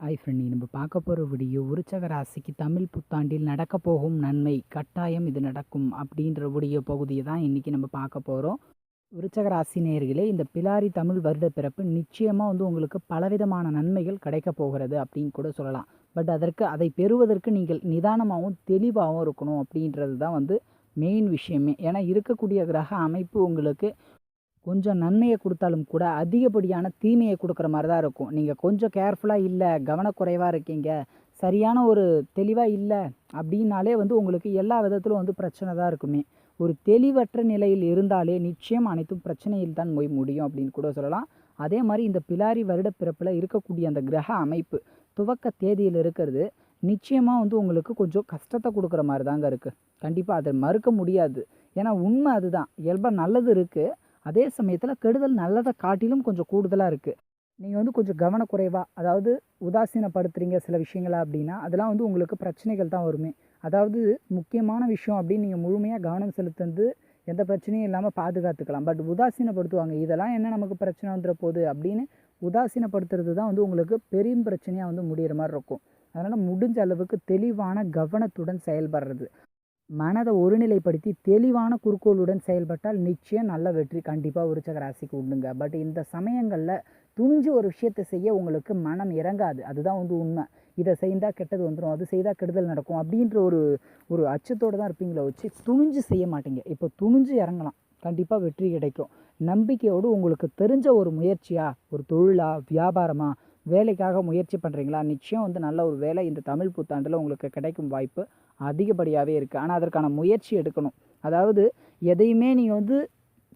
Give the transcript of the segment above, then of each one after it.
ஐ friend நம்ம பார்க்க போகிற வீடியோ உருச்சக ராசிக்கு தமிழ் புத்தாண்டில் நடக்க போகும் நன்மை கட்டாயம் இது நடக்கும் அப்படின்ற வீடியோ பகுதியை தான் இன்றைக்கி நம்ம பார்க்க போகிறோம் விருச்சக ராசி நேயர்களே இந்த பிலாரி தமிழ் வருட பிறப்பு நிச்சயமாக வந்து உங்களுக்கு பலவிதமான நன்மைகள் கிடைக்க போகிறது அப்படின்னு கூட சொல்லலாம். பட் அதற்கு அதை பெறுவதற்கு நீங்கள் நிதானமாகவும் தெளிவாகவும் இருக்கணும் அப்படின்றது தான் வந்து மெயின் விஷயமே. ஏன்னா இருக்கக்கூடிய கிரக அமைப்பு உங்களுக்கு கொஞ்சம் நன்மையை கொடுத்தாலும் கூட அதிகப்படியான தீமையை கொடுக்குற மாதிரி தான் இருக்கும். நீங்கள் கொஞ்சம் கேர்ஃபுல்லாக இல்லை கவனக்குறைவாக இருக்கீங்க சரியான ஒரு தெளிவாக இல்லை அப்படின்னாலே வந்து உங்களுக்கு எல்லா விதத்திலும் வந்து பிரச்சனை தான் இருக்குமே. ஒரு தெளிவற்ற நிலையில் இருந்தாலே நிச்சயம் அனைத்தும் பிரச்சனையில் தான் போய் முடியும் அப்படின்னு கூட சொல்லலாம். அதே மாதிரி இந்த பிலாரி வருட பிறப்பில் இருக்கக்கூடிய அந்த கிரக அமைப்பு துவக்க தேதியில் இருக்கிறது நிச்சயமாக வந்து உங்களுக்கு கொஞ்சம் கஷ்டத்தை கொடுக்குற மாதிரி தாங்க இருக்குது கண்டிப்பாக அதை மறுக்க முடியாது. ஏன்னா உண்மை அதுதான். இயல்பாக நல்லது இருக்குது அதே சமயத்தில் கெடுதல் நல்லதை காட்டிலும் கொஞ்சம் கூடுதலாக இருக்குது நீங்கள் வந்து கொஞ்சம் கவனக்குறைவாக அதாவது உதாசீனப்படுத்துகிறீங்க சில விஷயங்களை அப்படின்னா அதெல்லாம் வந்து உங்களுக்கு பிரச்சனைகள் தான் வருமே. அதாவது முக்கியமான விஷயம் அப்படின்னு நீங்கள் முழுமையாக கவனம் செலுத்துறது எந்த பிரச்சனையும் இல்லாமல் பாதுகாத்துக்கலாம். பட் உதாசீனப்படுத்துவாங்க இதெல்லாம் என்ன நமக்கு பிரச்சனை வந்துட போகுது? அப்படின்னு உதாசீனப்படுத்துறது தான் வந்து உங்களுக்கு பெரும் பிரச்சனையாக வந்து முடிகிற மாதிரி இருக்கும். அதனால் முடிஞ்ச அளவுக்கு தெளிவான கவனத்துடன் செயல்படுறது. மனதை ஒருநிலைப்படுத்தி தெளிவான குறிக்கோளுடன் செயல்பட்டால் நிச்சயம் நல்ல வெற்றி கண்டிப்பாக விருச்சக ராசிக்கு உண்டுங்க. பட் இந்த சமயங்களில் துணிஞ்சு ஒரு விஷயத்தை செய்ய உங்களுக்கு மனம் இறங்காது. அதுதான் வந்து உண்மை. இதை செய்தால் கெட்டது வந்துடும் அது செய்தால் கெடுதல் நடக்கும் அப்படின்ற ஒரு ஒரு அச்சத்தோடு தான் இருப்பீங்களே வச்சு துணிஞ்சு செய்ய மாட்டீங்க. இப்போ துணிஞ்சு இறங்கலாம். கண்டிப்பாக வெற்றி கிடைக்கும். நம்பிக்கையோடு உங்களுக்கு தெரிஞ்ச ஒரு முயற்சியாக ஒரு தொழிலாக வியாபாரமாக வேலைக்காக முயற்சி பண்ணுறீங்களா நிச்சயம் வந்து நல்ல ஒரு வேலை. இந்த தமிழ் புத்தாண்டில் உங்களுக்கு கிடைக்கும் வாய்ப்பு அதிகப்படியாகவே இருக்குது ஆனால் அதற்கான முயற்சி எடுக்கணும். அதாவது எதையுமே நீங்கள் வந்து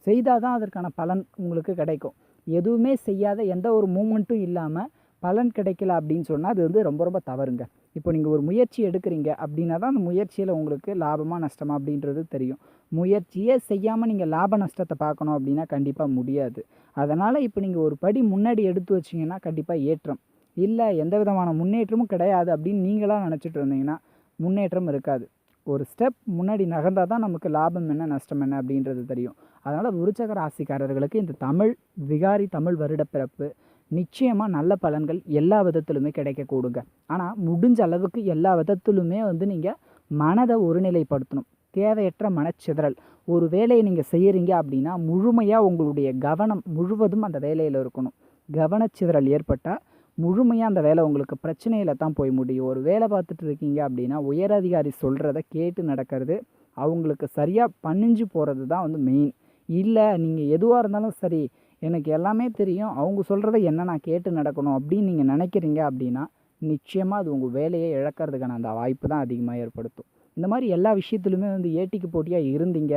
செய்தால் தான் அதற்கான பலன் உங்களுக்கு கிடைக்கும். எதுவுமே செய்யாத எந்த ஒரு மூமெண்ட்டும் இல்லாமல் பலன் கிடைக்கல அப்படின்னு சொன்னால் அது வந்து ரொம்ப ரொம்ப தவறுங்க. இப்போ நீங்கள் ஒரு முயற்சி எடுக்கிறீங்க அப்படின்னா தான் அந்த முயற்சியில் உங்களுக்கு லாபமாக நஷ்டமா அப்படின்றது தெரியும். முயற்சியே செய்யாமல் நீங்கள் லாப நஷ்டத்தை பார்க்கணும் அப்படின்னா கண்டிப்பாக முடியாது. அதனால் இப்போ நீங்கள் ஒரு படி முன்னாடி எடுத்து வச்சிங்கன்னா கண்டிப்பாக ஏற்றம். இல்லை எந்த விதமான முன்னேற்றமும் கிடையாது அப்படின்னு நீங்களாக நினச்சிட்டு இருந்தீங்கன்னா முன்னேற்றம் இருக்காது. ஒரு ஸ்டெப் முன்னாடி நகர்ந்தால் தான் நமக்கு லாபம் என்ன நஷ்டம் என்ன அப்படின்றது தெரியும். அதனால் விருச்சக ராசிக்காரர்களுக்கு இந்த தமிழ் விகாரி தமிழ் வருட பிறப்பு நிச்சயமாக நல்ல பலன்கள் எல்லா விதத்திலுமே கிடைக்கக்கூடுங்க ஆனால் முடிஞ்ச அளவுக்கு எல்லா விதத்திலுமே வந்து நீங்கள் மனதை ஒருநிலைப்படுத்தணும். தேவையற்ற மனச்சிதறல். ஒரு வேலையை நீங்கள் செய்கிறீங்க அப்படின்னா முழுமையாக உங்களுடைய கவனம் முழுவதும் அந்த வேலையில் இருக்கணும். கவனச்சிதறல் ஏற்பட்டால் முழுமையாக அந்த வேலை உங்களுக்கு பிரச்சனையில் தான் போய் முடியும். ஒரு வேலை பார்த்துட்டு இருக்கீங்க அப்படின்னா உயரதிகாரி சொல்கிறத கேட்டு நடக்கிறது அவங்களுக்கு சரியாக பணிஞ்சு போகிறது தான் வந்து மெயின் இல்லை நீங்கள் எதுவாக இருந்தாலும் சரி எனக்கு எல்லாமே தெரியும் அவங்க சொல்கிறத என்ன நான் கேட்டு நடக்கணும் அப்படின்னு நீங்கள் நினைக்கிறீங்க அப்படின்னா நிச்சயமாக அது உங்கள் வேலையை இழக்கிறதுக்கான அந்த வாய்ப்பு தான் அதிகமாக ஏற்படுத்தும். இந்த மாதிரி எல்லா விஷயத்துலையுமே வந்து ஏட்டிக்கு போட்டியாக இருந்தீங்க.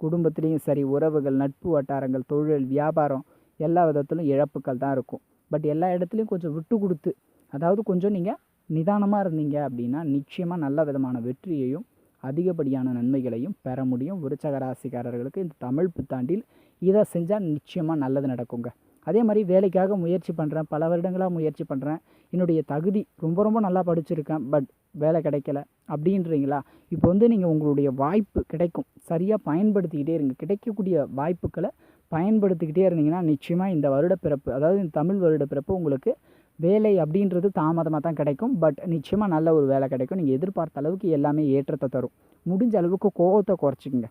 குடும்பத்துலேயும் சரி உறவுகள் நட்பு வட்டாரங்கள் தொழில் வியாபாரம் எல்லா விதத்திலும் இழப்புகள் தான் இருக்கும். பட் எல்லா இடத்துலையும் கொஞ்சம் விட்டு கொடுத்து அதாவது கொஞ்சம் நீங்கள் நிதானமாக இருந்தீங்க அப்படின்னா நிச்சயமாக நல்ல விதமான வெற்றியையும் அதிகப்படியான நன்மைகளையும் பெற முடியும். விருச்சக ராசிக்காரர்களுக்கு இந்த தமிழ் புத்தாண்டில் இதை செஞ்சால் நிச்சயமாக நல்லது நடக்குங்க. அதே மாதிரி வேலைக்காக முயற்சி பண்ணுறேன் பல வருடங்களாக முயற்சி பண்ணுறேன் என்னுடைய தகுதி ரொம்ப ரொம்ப நல்லா படிச்சிருக்கேன் பட் வேலை கிடைக்கல அப்படின்றீங்களா? இப்போ வந்து நீங்கள் உங்களுடைய வாய்ப்பு கிடைக்கும். சரியாக பயன்படுத்திக்கிட்டே இருங்க. கிடைக்கக்கூடிய வாய்ப்புகளை பயன்படுத்திக்கிட்டே இருந்தீங்கன்னா நிச்சயமாக இந்த வருட பிறப்பு அதாவது இந்த தமிழ் வருட பிறப்பு உங்களுக்கு வேலை அப்படின்றது தாமதமாக தான் கிடைக்கும். பட் நிச்சயமாக நல்ல ஒரு வேலை கிடைக்கும். நீங்கள் எதிர்பார்த்த அளவுக்கு எல்லாமே ஏற்றத்தை தரும். முடிஞ்ச அளவுக்கு கோபத்தை குறைச்சிக்கங்க.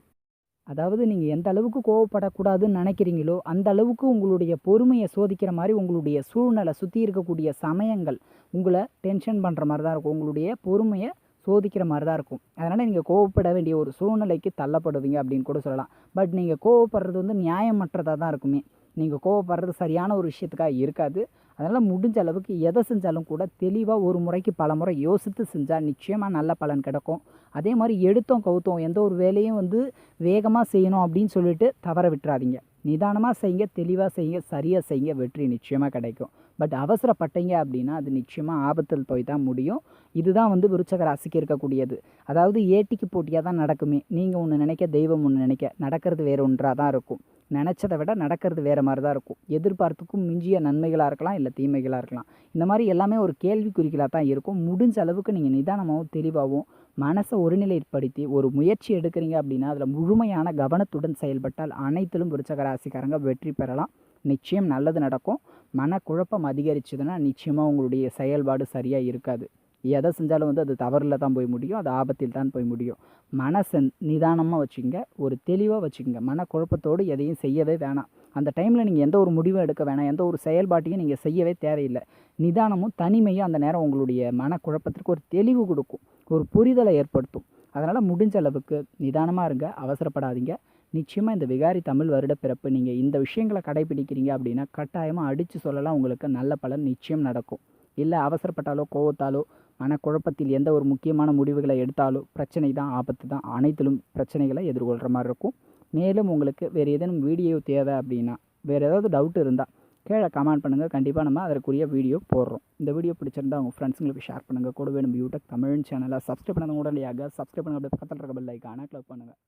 அதாவது நீங்கள் எந்த அளவுக்கு கோவப்படக்கூடாதுன்னு நினைக்கிறீங்களோ அந்த அளவுக்கு உங்களுடைய பொறுமையை சோதிக்கிற மாதிரி உங்களுடைய சூழ்நிலை சுற்றி இருக்கக்கூடிய சமயங்கள் உங்களை டென்ஷன் பண்ணுற மாதிரி தான் இருக்கும். உங்களுடைய பொறுமையை சோதிக்கிற மாதிரி தான் இருக்கும். அதனால் நீங்கள் கோவப்பட வேண்டிய ஒரு சூழ்நிலைக்கு தள்ளப்படுவீங்க அப்படின்னு கூட சொல்லலாம். பட் நீங்கள் கோவப்படுறது வந்து நியாயமற்றதாக தான் இருக்குமே. நீங்கள் கோவப்படுறது சரியான ஒரு விஷயத்துக்காக இருக்காது. அதனால் முடிஞ்ச அளவுக்கு எதை செஞ்சாலும் கூட தெளிவாக ஒரு முறைக்கு பல முறை யோசித்து செஞ்சால் நிச்சயமாக நல்ல பலன் கிடைக்கும். அதே மாதிரி எடுத்தோம் கவுத்தோம் எந்த ஒரு வேலையும் வந்து வேகமாக செய்யணும் அப்படின்னு சொல்லிட்டு தவற விட்டுறாதீங்க. நிதானமாக செய்யுங்க தெளிவாக செய்யுங்க சரியாக செய்யுங்க வெற்றி நிச்சயமாக கிடைக்கும். பட் அவசரப்பட்டீங்க அப்படின்னா அது நிச்சயமாக ஆபத்தில் போய் தான் முடியும். இதுதான் வந்து விருச்சக ராசிக்கு இருக்கக்கூடியது. அதாவது ஏட்டிக்கு போட்டியாக தான் நடக்குமே. நீங்கள் ஒன்று நினைக்க தெய்வம் ஒன்று நினைக்க நடக்கிறது வேறு ஒன்றாக தான் இருக்கும். நினச்சதை விட நடக்கிறது வேறு மாதிரி தான் இருக்கும். எதிர்பார்ப்புக்கும் மிஞ்சிய நன்மைகளாக இருக்கலாம் இல்லை தீமைகளாக இருக்கலாம். இந்த மாதிரி எல்லாமே ஒரு கேள்விக்குறிகளாக தான் இருக்கும். முடிஞ்ச அளவுக்கு நீங்கள் நிதானமாகவும் தெளிவாகவும் மனசை ஒருநிலைப்படுத்தி ஒரு முயற்சி எடுக்கிறீங்க அப்படின்னா அதில் முழுமையான கவனத்துடன் செயல்பட்டால் அனைத்திலும் விருச்சக ராசிக்காரங்க வெற்றி பெறலாம். நிச்சயம் நல்லது நடக்கும். மனக்குழப்பம் அதிகரிச்சதுன்னா நிச்சயமாக உங்களுடைய செயல்பாடு சரியாக இருக்காது. எதை செஞ்சாலும் வந்து அது தவறில் தான் போய் முடியும் அது ஆபத்தில் தான் போய் முடியும். மனசை நிதானமாக வச்சுக்கங்க ஒரு தெளிவாக வச்சுக்கோங்க மனக்குழப்பத்தோடு எதையும் செய்யவே வேணாம். அந்த டைமில் நீங்கள் எந்த ஒரு முடிவும் எடுக்க வேணாம். எந்த ஒரு செயல்பாட்டையும் நீங்கள் செய்யவே தேவையில்லை. நிதானமும் தனிமையும் அந்த நேரம் உங்களுடைய மனக்குழப்பத்திற்கு ஒரு தெளிவு கொடுக்கும். ஒரு புரிதலை ஏற்படுத்தும். அதனால் முடிஞ்ச அளவுக்கு நிதானமாக இருங்க அவசரப்படாதீங்க. நிச்சயமாக இந்த விகாரி தமிழ் வருட பிறப்பு நீங்கள் இந்த விஷயங்களை கடைபிடிக்கிறீங்க அப்படின்னா கட்டாயமாக அடித்து சொல்லலாம். உங்களுக்கு நல்ல பலன் நிச்சயம் நடக்கும். இல்லை அவசரப்பட்டாலோ கோவத்தாலோ மனக்குழப்பத்தில் எந்த ஒரு முக்கியமான முடிவுகளை எடுத்தாலோ பிரச்சனை தான் ஆபத்து தான் அனைத்திலும் பிரச்சனைகளை எதிர்கொள்கிற மாதிரி இருக்கும். மேலும் உங்களுக்கு வேறு ஏதேனும் வீடியோ தேவை அப்படின்னா வேறு ஏதாவது டவுட் இருந்தால் கீழே கமெண்ட் பண்ணுங்கள் கண்டிப்பாக நம்ம அதற்குரிய வீடியோ போடுறோம். இந்த வீடியோ பிடிச்சிருந்தா உங்கள் ஃப்ரெண்ட்ஸுங்களுக்கு ஷேர் பண்ணுங்கள் கூட வேணும் யூடியூப் தமிழ் சேனலை சப்ஸ்கிரைப் பண்ணுங்கள் உடனடியாக சப்ஸ்கிரைப் பண்ணுங்கள் அப்படியே பக்கத்தில் இருக்க பெல் ஐக்கான கிளிக் பண்ணுங்கள்